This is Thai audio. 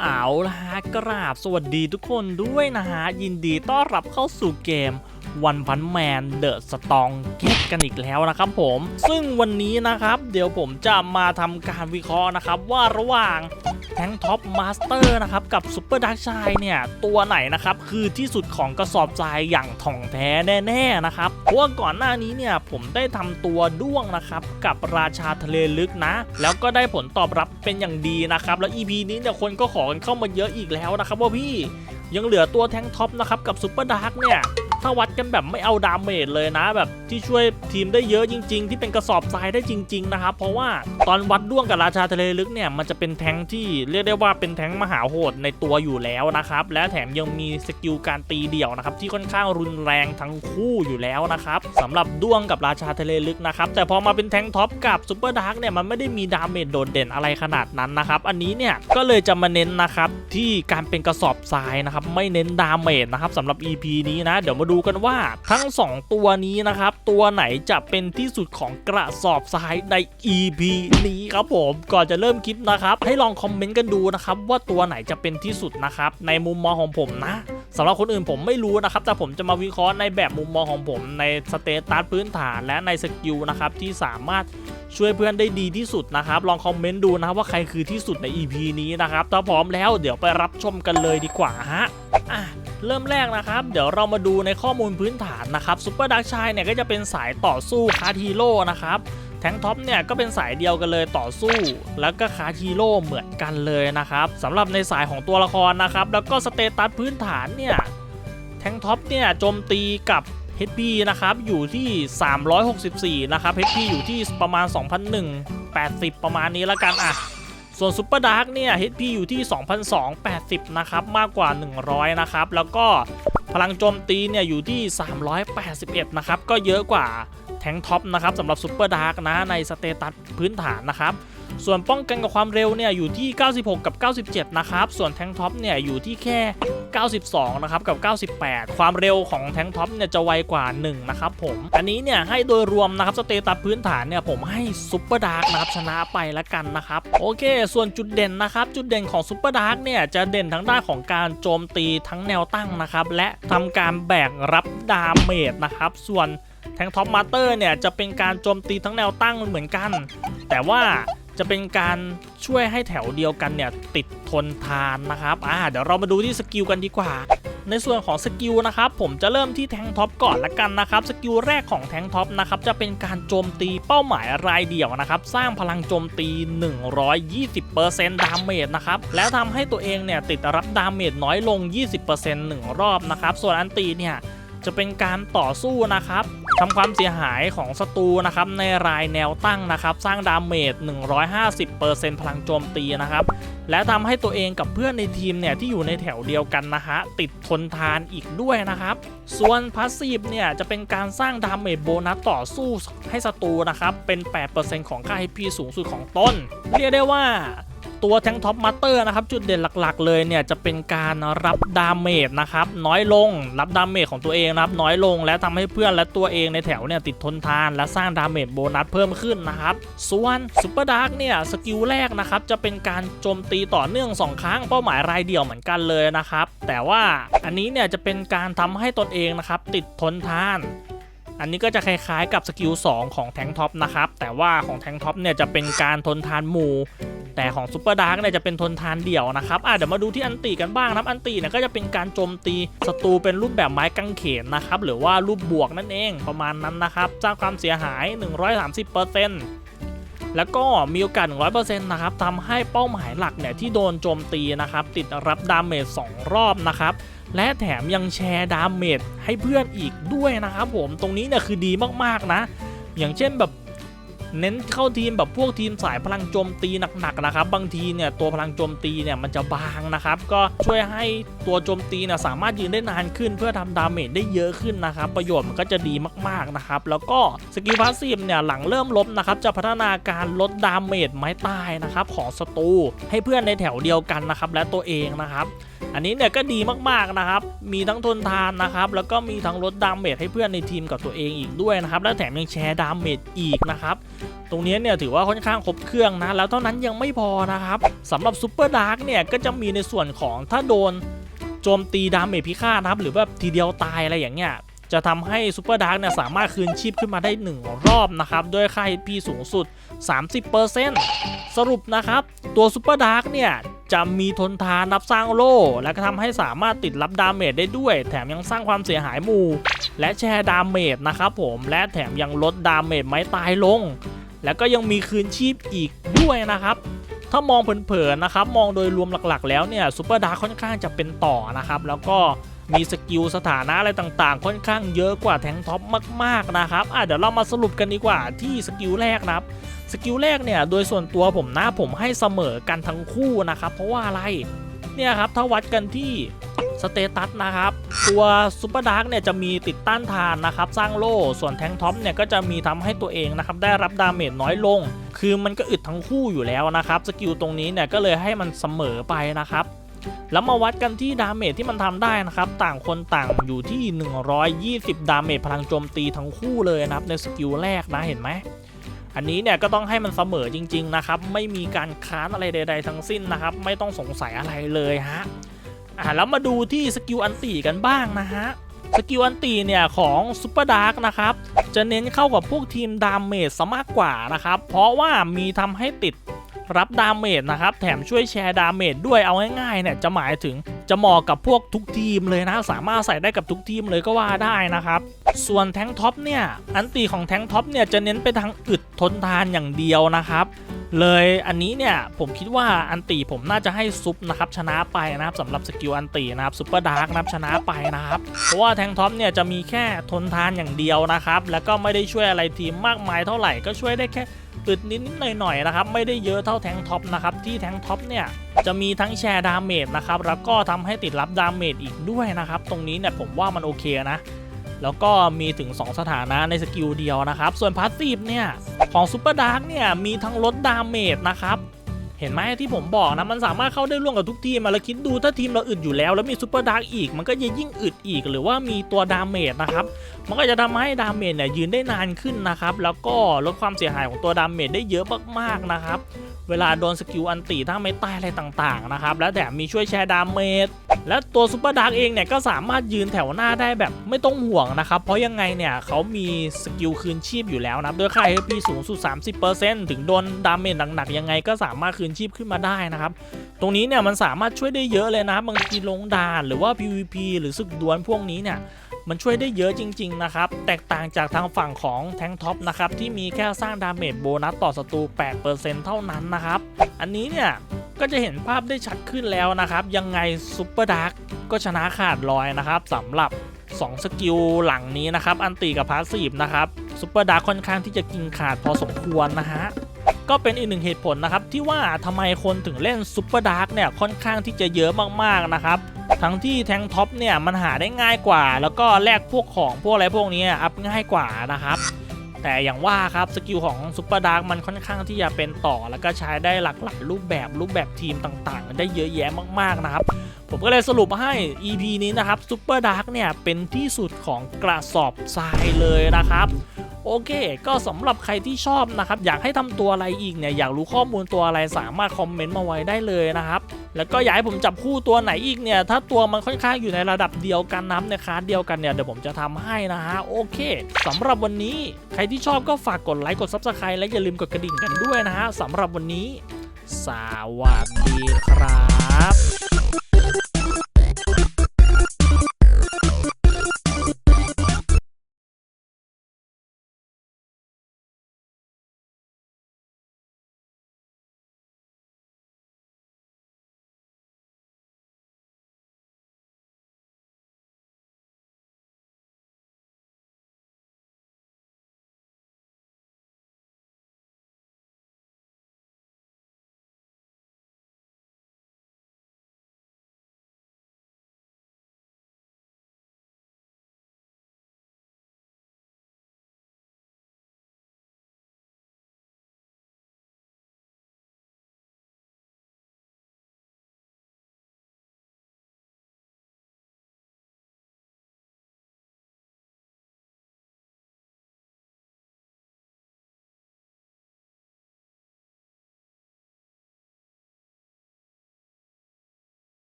เอาล่ะกราบสวัสดีทุกคนด้วยนะฮะ ยินดีต้อนรับเข้าสู่เกมวันพันแมนเดอะสตองเก็ตกันอีกแล้วนะครับผม ซึ่งวันนี้นะครับ เดี๋ยวผมจะมาทำการวิเคราะห์นะครับว่าระหว่าง แทงท็อปมาสเตอร์นะครับกับซูเปอร์ดักชายเนี่ยตัวไหนนะครับคือที่สุดของกระสอบทรายอย่างถ่องแท้แน่ๆนะครับเพราะว่าก่อนหน้านี้เนี่ยผมได้ทำตัวด้วงนะครับกับราชาทะเลลึกนะ แล้วก็ได้ผลตอบรับเป็นอย่างดีนะครับแล้ว EP นี้เนี่ยคนก็ขอกันเข้ามาเยอะอีกแล้วนะครับว่าพี่ยังเหลือตัวแทงท็อปนะครับกับซูเปอร์ดาร์กเนี่ย ถ้าวัดกันแบบไม่เอาดาเมจเลยนะ แบบที่ช่วยทีมได้เยอะจริง ๆ ที่เป็นกระสอบทรายได้จริง ๆ นะครับ เพราะว่าตอนวัดด้วงกับราชาทะเลลึกเนี่ยมันจะเป็นแทงที่เรียกได้ว่าเป็นแทงมหาโหดในตัวอยู่แล้วนะครับ และแถมยังมีสกิลการตีเดี่ยวนะครับที่ค่อนข้างรุนแรงทั้งคู่อยู่แล้วนะครับสำหรับด้วงกับราชาทะเลลึกนะครับแต่พอมาเป็นแทงท็อปกับซูเปอร์ดาร์กเนี่ยมันไม่ได้มีดาเมจโดดเด่นอะไรขนาดนั้นนะครับอันนี้เนี่ยก็เลยจะมาเน้นนะครับที่การเป็นกระสอบทรายนะครับไม่เน้นดาเมจนะครับสำหรับ EP นี้นะเดี๋ยวมาดูกันว่าทั้ง 2 ตัวนี้นะครับ ตัวไหนจะเป็นที่สุดของกระสอบทรายใน EP นี้ครับผม ก่อนจะเริ่มคลิปนะครับ ให้ลองคอมเมนต์กันดูนะครับว่าตัวไหนจะเป็นที่สุดนะครับ ในมุมมองของผมนะสำหรับคนอื่นผมไม่รู้นะครับ แต่ผมจะมาวิเคราะห์ในแบบมุมมองของผมในสเตตัสพื้นฐานและในสกิลนะครับที่สามารถช่วยเพื่อนได้ดีที่สุดนะครับ ลองคอมเมนต์ดูนะครับว่าใครคือที่สุดใน EP นี้นะครับถ้าพร้อมแล้วเดี๋ยวไปรับชมกันเลยดีกว่าฮะอะ เริ่มแรกนะครับ เดี๋ยวเรามาดูในข้อมูลพื้นฐานนะครับซูเปอร์ดักชายเนี่ยก็จะเป็นสายต่อสู้คาทีโร่นะครับแทงท็อปเนี่ยก็เป็นสายเดียวกันเลยต่อสู้ แล้วก็คาทีโร่เหมือนกันเลยนะครับสำหรับในสายของตัวละครนะครับแล้วก็สเตตัสพื้นฐานเนี่ยแทงท็อปเนี่ยโจมตีกับ HP นะครับอยู่ที่ 364 นะครับ HP อยู่ที่ประมาณ 2,001 80 ประมาณนี้แล้วกันอะ ส่วนซุปเปอร์ดาร์กเนี่ย HP อยู่ที่ 2,280 นะครับ มากกว่า 100 นะครับ แล้วก็พลังโจมตีเนี่ยอยู่ที่ 381 นะครับ ก็เยอะกว่าแทงท็อปนะครับสำหรับซุปเปอร์ดาร์กนะในสเตตัสพื้นฐานนะครับ ส่วนป้องกันกับความเร็วเนี่ยอยู่ที่ 96 กับ 97 นะครับ ส่วนแทงท็อปเนี่ยอยู่ที่แค่ 92 นะครับกับ 98 ความเร็วของแทงท็อปเนี่ยจะไวกว่า 1 นะครับผม อันนี้เนี่ยให้โดยรวมนะครับสเตตัสพื้นฐานเนี่ยผมให้ซุปเปอร์ดาร์กนะครับชนะไปละกันนะครับ โอเค ส่วนจุดเด่นนะครับจุดเด่นของซุปเปอร์ดาร์กเนี่ยจะเด่นทั้งด้านของการโจมตีทั้งแนวตั้งนะครับและทำการแบกรับดาเมจนะครับส่วนแทงท็อปมาสเตอร์เนี่ยจะเป็นการโจมตีทั้งแนวตั้งเหมือนกัน แต่ว่า จะเป็นการช่วยให้แถวเดียวกันเนี่ยติดทนทานนะครับอ่าเดี๋ยวเรามาดูที่สกิลกันดีกว่า ในส่วนของสกิลนะครับผมจะเริ่มที่แทงท็อปก่อนละกันนะครับสกิลแรกของแทงท็อปนะครับจะเป็นการโจมตีเป้าหมายรายเดี่ยวนะครับสร้างพลังโจมตี 120%ดาเมจนะครับแล้วทำให้ตัวเองเนี่ยติดรับดาเมจน้อยลง 20%หนึ่งรอบนะครับส่วนอันตีเนี่ยจะเป็นการต่อสู้นะครับ ทำความเสียหายของศัตรูนะครับในรายแนวตั้งนะครับ สร้างดาเมจ 150%พลังโจมตีนะครับ และทำให้ตัวเองกับเพื่อนในทีมเนี่ยที่อยู่ในแถวเดียวกันนะฮะติดทนทานอีกด้วยนะครับ ส่วนพาสซีฟเนี่ยจะเป็นการสร้างดาเมจโบนัสต่อสู้ให้ศัตรูนะครับเป็น 8%ของค่า HP สูงสุดของต้น เรียกได้ว่า ตัวแทงท็อปมาเตอร์นะครับจุดเด่นหลักๆ เลยเนี่ยจะเป็นการรับดาเมจนะครับน้อยลงรับดาเมจของตัวเองนะครับน้อยลงและทำให้เพื่อนและตัวเองในแถวเนี่ยติดทนทาน และสร้างดาเมจโบนัสเพิ่มขึ้นนะครับส่วนซูเปอร์ดาร์กเนี่ยสกิลแรกนะครับจะเป็นการโจมตีต่อเนื่อง 2 ครั้งเป้าหมายรายเดี่ยวเหมือนกันเลยนะครับแต่ว่าอันนี้เนี่ยจะเป็นการทำให้ตนเองนะครับติดทนทานอันนี้ก็จะคล้ายๆกับสกิล2ของแทงท็อปนะครับ แต่ว่าของแทงท็อปเนี่ยจะเป็นการทนทานหมู่ แต่ของซูเปอร์ดาร์กเนี่ยจะเป็นทนทานเดี่ยวนะครับอะเดี๋ยวมาดูที่อันตีกันบ้างนะครับอันตีเนี่ยก็จะเป็นการโจมตีศัตรูเป็นรูปแบบไม้กางเขนนะครับหรือว่ารูปบวกนั่นเองประมาณนั้นนะครับสร้างความเสียหาย 130%แล้วก็มีโอกาส 100%นะครับทำให้เป้าหมายหลักเนี่ยที่โดนโจมตีนะครับ ติดรับดาเมจ2รอบนะครับ และแถมยังแชร์ดาเมจให้เพื่อนอีกด้วยนะครับผม ตรงนี้เนี่ยคือดีมากๆนะ อย่างเช่นแบบ เน้นเข้าทีมแบบพวกทีมสายพลังโจมตีหนักๆนะครับ บางทีเนี่ยตัวพลังโจมตีเนี่ยมันจะบางนะครับ ก็ช่วยให้ตัวโจมตีเนี่ยสามารถยืนได้นานขึ้น เพื่อทำดาเมจได้เยอะขึ้นนะครับ ประโยชน์มันก็จะดีมากๆนะครับ แล้วก็สกิลพาสซีฟเนี่ยหลังเริ่มลบนะครับจะพัฒนาการลดดาเมจไม้ตายนะครับของศัตรูให้เพื่อนในแถวเดียวกันนะครับและตัวเองนะครับ อันนี้เนี่ยก็ดีมากๆนะครับ มีทั้งทนทานนะครับ แล้วก็มีทั้งลดดาเมจให้เพื่อนในทีมกับตัวเองอีกด้วยนะครับ และแถมยังแชร์ดาเมจอีกนะครับ ตรงนี้เนี่ยถือว่าค่อนข้างครบเครื่องนะ แล้วเท่านั้นยังไม่พอนะครับสำหรับซูเปอร์ดาร์กเนี่ยก็จะมีในส่วนของถ้าโดนโจมตีดาเมจพิฆาตนะครับหรือแบบทีเดียวตายอะไรอย่างเงี้ย จะทำให้ซูเปอร์ดาร์กเนี่ยสามารถคืนชีพขึ้นมาได้ 1 รอบนะครับ ด้วยค่า HP สูงสุด 30%สรุปนะครับ ตัวซูเปอร์ดาร์กเนี่ยจะมีทนทานรับสร้างโล่ และก็ทำให้สามารถติดรับดาเมจได้ด้วย แถมยังสร้างความเสียหายหมู่ และแชร์ดาเมจนะครับผมและแถมยังลดดาเมจไม้ตายลง แล้วก็ยังมีคืนชีพอีกด้วยนะครับถ้ามองเผินๆนะครับ มองโดยรวมหลักๆ แล้วเนี่ยซูเปอร์ดาร์ค่อนข้างจะเป็นต่อนะครับ แล้วก็ มีสกิลสถานะอะไรต่างๆ ค่อนข้างเยอะกว่าแทงท็อปมากๆนะครับอะเดี๋ยวเรามาสรุปกันดีกว่าที่สกิลแรกนะครับสกิลแรกเนี่ยโดยส่วนตัวผมนะผมให้เสมอกันทั้งคู่นะครับ เพราะว่าอะไรเนี่ยครับถ้าวัดกันที่สเตตัสนะครับ ตัวซูเปอร์ดาร์กเนี่ยจะมีติดต้านทานนะครับ สร้างโล่ส่วนแทงท็อปเนี่ยก็จะมีทำให้ตัวเองนะครับ ได้รับดาเมจน้อยลง คือมันก็อึดทั้งคู่อยู่แล้วนะครับ สกิลตรงนี้เนี่ยก็เลยให้มันเสมอไปนะครับ แล้วมาวัดกันที่ดาเมจที่มันทำได้นะครับ ต่างคนต่างอยู่ที่ 120 ดาเมจพลังโจมตีทั้งคู่เลยนะครับในสกิลแรกนะเห็นไหมอันนี้เนี่ยก็ต้องให้มันเสมอจริง ๆ นะครับ ไม่มีการค้านอะไรใด ๆ ทั้งสิ้นนะครับ ไม่ต้องสงสัยอะไรเลยฮะอ่าแล้วมาดูที่สกิลอันตีกันบ้างนะฮะสกิลอันตีเนี่ยของซูเปอร์ดาร์กนะครับ จะเน้นเข้ากับพวกทีมดาเมจซะมากกว่านะครับ เพราะว่ามีทำให้ติด รับดาเมจนะครับ แถมช่วยแชร์ดาเมจด้วยเอาง่ายๆเนี่ยจะหมายถึงจะเหมาะกับพวกทุกทีมเลยนะ สามารถใส่ได้กับทุกทีมเลยก็ว่าได้นะครับ ส่วนแทงท็อปเนี่ย อันตีของแทงท็อปเนี่ยจะเน้นไปทางอึดทนทานอย่างเดียวนะครับ เลยอันนี้เนี่ยผมคิดว่าอันตีผมน่าจะให้ซุปนะครับชนะไปนะครับสำหรับสกิลอันตีนะครับซุปเปอร์ดาร์กนะครับชนะไปนะครับเพราะว่าแทงท็อปเนี่ยจะมีแค่ทนทานอย่างเดียวนะครับ แล้วก็ไม่ได้ช่วยอะไรทีมมากมายเท่าไหร่ก็ช่วยได้แค่อึดนิดๆหน่อยๆนะครับไม่ได้เยอะเท่าแทงท็อปนะครับที่แทงท็อปเนี่ยจะมีทั้งแชร์ดาเมจนะครับแล้วก็ทำให้ติดรับดาเมจอีกด้วยนะครับตรงนี้เนี่ยผมว่ามันโอเคนะ แล้วก็มีถึง 2 สถานะในสกิลเดียวนะครับ ส่วนพาสซีฟเนี่ย ของซูเปอร์ดาร์กเนี่ยมีทั้งลดดาเมจนะครับเห็นไหมที่ผมบอกนะ มันสามารถเข้าได้ร่วมกับทุกทีมมาแล้วคิดดูถ้าทีมเราอึดอยู่แล้ว แล้วมีซูเปอร์ดาร์กอีก มันก็จะยิ่งอึดอีกหรือว่ามีตัวดาเมจนะครับ มันก็จะทำให้ดาเมจเนี่ยยืนได้นานขึ้นนะครับ แล้วก็ลดความเสียหายของตัวดาเมจได้เยอะมากๆนะครับ เวลาโดนสกิลอันตีถ้าไม่ตายอะไรต่างๆนะครับ แล้วแถมมีช่วยแชร์ดาเมจและตัวซูเปอร์ดาร์กเองเนี่ยก็สามารถยืนแถวหน้าได้แบบไม่ต้องห่วงนะครับ เพราะยังไงเนี่ยเขามีสกิลคืนชีพอยู่แล้วนะด้วยค่า HP สูงสุด 30%ถึงโดนดาเมจหนักๆยังไงก็สามารถคืนชีพขึ้นมาได้นะครับ ตรงนี้เนี่ยมันสามารถช่วยได้เยอะเลยนะบางทีลงดานหรือว่า PVP หรือศึกดวลพวกนี้เนี่ย มันช่วยได้เยอะจริง ๆ นะครับ แตกต่างจากทางฝั่งของแทงท็อปนะครับ ที่มีแค่สร้างดาเมจโบนัสต่อศัตรู 8%เท่านั้นนะครับ อันนี้เนี่ย ก็จะเห็นภาพได้ชัดขึ้นแล้วนะครับ ยังไงซูเปอร์ดาร์กก็ชนะขาดลอยนะครับสำหรับ 2 สกิลหลังนี้นะครับ อันตีกับพาสซีฟนะครับซูเปอร์ดาร์กค่อนข้างที่จะกินขาดพอสมควรนะฮะก็เป็นอีกหนึ่งเหตุผลนะครับที่ว่าทำไมคนถึงเล่นซูเปอร์ดาร์กเนี่ยค่อนข้างที่จะเยอะมากๆนะครับ ทั้งที่แทงท็อปเนี่ยมันหาได้ง่ายกว่า แล้วก็แลกพวกของพวกอะไรพวกนี้อัพง่ายกว่านะครับแต่อย่างว่าครับสกิลของซูเปอร์ดาร์กมันค่อนข้างที่จะเป็นต่อ แล้วก็ใช้ได้หลากหลายรูปแบบรูปแบบทีมต่างๆ ได้เยอะแยะมากๆนะครับ ผมก็เลยสรุปให้ EP นี้นะครับซูเปอร์ดาร์กเนี่ยเป็นที่สุดของกระสอบทรายเลยนะครับ โอเค ก็สำหรับใครที่ชอบนะครับ อยากให้ทำตัวอะไรอีกเนี่ย อยากรู้ข้อมูลตัวอะไรสามารถคอมเมนต์มาไว้ได้เลยนะครับ แล้วก็อยากให้ผมจับคู่ตัวไหนอีกเนี่ย ถ้าตัวมันค่อนข้างอยู่ในระดับเดียวกันน้ำในคลาสเดียวกันเนี่ย เดี๋ยวผมจะทำให้นะฮะ โอเคสำหรับวันนี้ใครที่ชอบก็ฝากกดไลค์ กด Subscribe และอย่าลืมกดกระดิ่งกันด้วยนะฮะสำหรับวันนี้ สวัสดีครับ